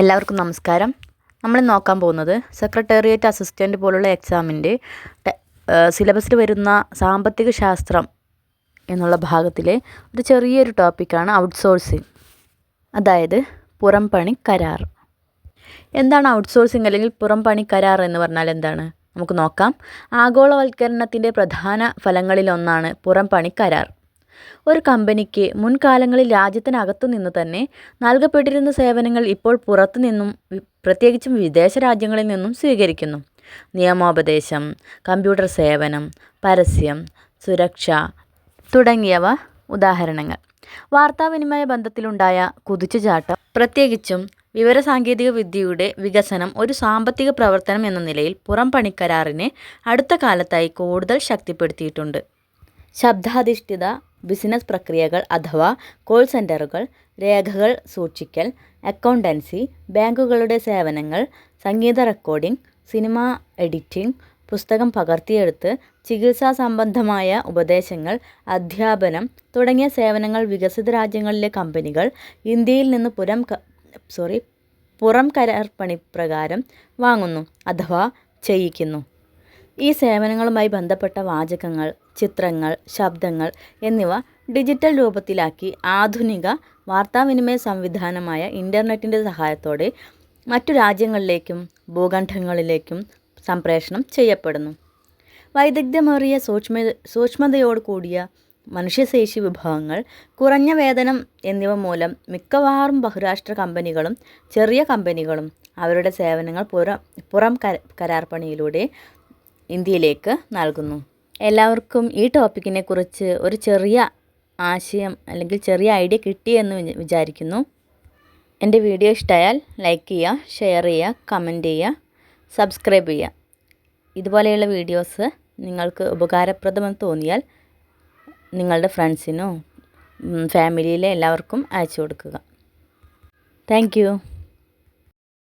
എല്ലാവർക്കും നമസ്കാരം. നമ്മൾ നോക്കാൻ പോകുന്നത് സെക്രട്ടേറിയറ്റ് അസിസ്റ്റന്റ് പോലുള്ള എക്സാമിന്റെ സിലബസിൽ വരുന്ന സാമ്പത്തിക ശാസ്ത്രം എന്നുള്ള ഭാഗത്തിലെ ഒരു ചെറിയൊരു ടോപ്പിക്കാണ് ഔട്ട്സോഴ്സിങ് അതായത് പുറം പണി കരാർ. എന്താണ് ഔട്ട്സോഴ്സിങ് അല്ലെങ്കിൽ പുറം പണി കരാർ എന്ന് പറഞ്ഞാൽ എന്താണ്? നമുക്ക് നോക്കാം. ആഗോളവൽക്കരണത്തിന്റെ പ്രധാന ഫലങ്ങളിലൊന്നാണ് പുറം പണി കരാർ. ഒരു കമ്പനിക്ക് മുൻകാലങ്ങളിൽ രാജ്യത്തിനകത്തു നിന്ന് തന്നെ നൽകപ്പെട്ടിരുന്ന സേവനങ്ങൾ ഇപ്പോൾ പുറത്തു നിന്നും പ്രത്യേകിച്ചും വിദേശ രാജ്യങ്ങളിൽ നിന്നും സ്വീകരിക്കുന്നു. നിയമോപദേശം കമ്പ്യൂട്ടർ സേവനം പരസ്യം സുരക്ഷ തുടങ്ങിയവ ഉദാഹരണങ്ങൾ. വാർത്താവിനിമയ ബന്ധത്തിലുണ്ടായ കുതിച്ചുചാട്ടം പ്രത്യേകിച്ചും വിവരസാങ്കേതിക വിദ്യയുടെ വികസനം ഒരു സാമ്പത്തിക പ്രവർത്തനം എന്ന നിലയിൽ പുറം പണിക്കരാറിനെ അടുത്ത കാലത്തായി കൂടുതൽ ശക്തിപ്പെടുത്തിയിട്ടുണ്ട്. ശബ്ദാധിഷ്ഠിത ബിസിനസ് പ്രക്രിയകൾ അഥവാ കോൾ സെന്ററുകൾ രേഖകൾ സൂക്ഷിക്കൽ അക്കൗണ്ടൻസി ബാങ്കുകളുടെ സേവനങ്ങൾ സംഗീത റെക്കോർഡിംഗ് സിനിമ എഡിറ്റിംഗ് പുസ്തകം പകർത്തിയെടുത്ത് ചികിത്സാ സംബന്ധമായ ഉപദേശങ്ങൾ അധ്യാപനം തുടങ്ങിയ സേവനങ്ങൾ വികസിത രാജ്യങ്ങളിലെ കമ്പനികൾ ഇന്ത്യയിൽ നിന്ന് പുരം സോറി പുറം കരാർ പണിപ്രകാരം വാങ്ങുന്നു അഥവാ ചെയ്യിക്കുന്നു. ഈ സേവനങ്ങളുമായി ബന്ധപ്പെട്ട വാചകങ്ങൾ ചിത്രങ്ങൾ ശബ്ദങ്ങൾ എന്നിവ ഡിജിറ്റൽ രൂപത്തിലാക്കി ആധുനിക വാർത്താവിനിമയ സംവിധാനമായ ഇന്റർനെറ്റിന്റെ സഹായത്തോടെ മറ്റു രാജ്യങ്ങളിലേക്കും ഭൂഖണ്ഡങ്ങളിലേക്കും സംപ്രേഷണം ചെയ്യപ്പെടുന്നു. വൈദഗ്ധ്യമേറിയ സൂക്ഷ്മ സൂക്ഷ്മതയോട് കൂടിയ മനുഷ്യശേഷി വിഭവങ്ങൾ കുറഞ്ഞ വേതനം എന്നിവ മൂലം മിക്കവാറും ബഹുരാഷ്ട്ര കമ്പനികളും ചെറിയ കമ്പനികളും അവരുടെ സേവനങ്ങൾ പുറം പുറം കരാർപ്പണിയിലൂടെ കരാർ പണിയിലൂടെ ഇന്ത്യയിലേക്ക് നൽകുന്നു. എല്ലാവർക്കും ഈ ടോപ്പിക്കിനെ കുറിച്ച് ഒരു ചെറിയ ആശയം അല്ലെങ്കിൽ ചെറിയ ഐഡിയ കിട്ടിയെന്ന് വിചാരിക്കുന്നു. എന്റെ വീഡിയോ ഇഷ്ടമായാൽ ലൈക്ക് ചെയ്യുക ഷെയർ ചെയ്യുക കമന്റ് ചെയ്യുക സബ്സ്ക്രൈബ് ചെയ്യുക. ഇതുപോലെയുള്ള വീഡിയോസ് നിങ്ങൾക്ക് ഉപകാരപ്രദമെന്ന് തോന്നിയാൽ നിങ്ങളുടെ ഫ്രണ്ട്സിനോ ഫാമിലിയിലെ എല്ലാവർക്കും അയച്ചു കൊടുക്കുക. താങ്ക്